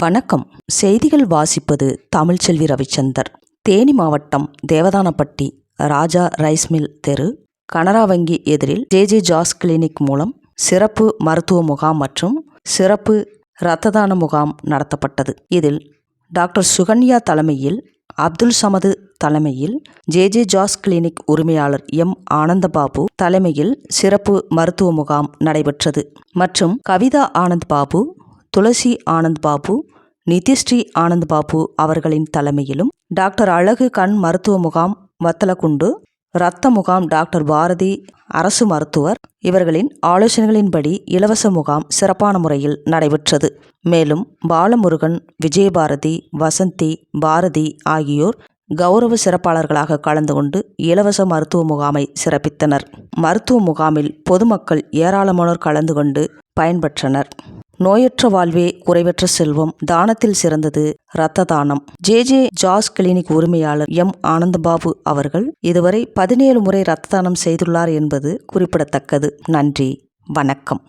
வணக்கம். செய்திகள் வாசிப்பது தமிழ்ச்செல்வி ரவிச்சந்தர். தேனி மாவட்டம் தேவதானப்பட்டி ராஜா ரைஸ் மில் தெரு கனரா வங்கி எதிரில் ஜே ஜே ஜாஸ் கிளினிக் மூலம் சிறப்பு மருத்துவ முகாம் மற்றும் சிறப்பு இரத்த தான முகாம் நடத்தப்பட்டது. இதில் டாக்டர் சுகன்யா தலைமையில் அப்துல் சமது தலைமையில் ஜே ஜே ஜாஸ் கிளினிக் உரிமையாளர் எம். ஆனந்தபாபு தலைமையில் சிறப்பு மருத்துவ முகாம் நடைபெற்றது. மற்றும் கவிதா ஆனந்த் பாபு துளசி ஆனந்த் பாபு நிதிஸ்ரீ ஆனந்த் பாபு அவர்களின் தலைமையிலும் டாக்டர் அழகு கண் மருத்துவ முகாம் வத்தலக்குண்டு இரத்த முகாம் டாக்டர் பாரதி அரசு மருத்துவர் இவர்களின் ஆலோசனைகளின்படி இலவச முகாம் சிறப்பான முறையில் நடைபெற்றது. மேலும் பாலமுருகன் விஜயபாரதி வசந்தி பாரதி ஆகியோர் கௌரவ சிறப்பாளர்களாக கலந்து கொண்டு இலவச மருத்துவ முகாமை சிறப்பித்தனர். மருத்துவ முகாமில் பொதுமக்கள் ஏராளமானோர் கலந்து கொண்டு பயன்பெற்றனர். நோயற்ற வாழ்வே குறைவற்ற செல்வம். தானத்தில் சிறந்தது இரத்த தானம். ஜே. ஜே. ஜாஸ் கிளினிக் உரிமையாளர் எம். ஆனந்தபாபு அவர்கள் இதுவரை பதினேழு முறை இரத்த தானம் செய்துள்ளார் என்பது குறிப்பிடத்தக்கது. நன்றி. வணக்கம்.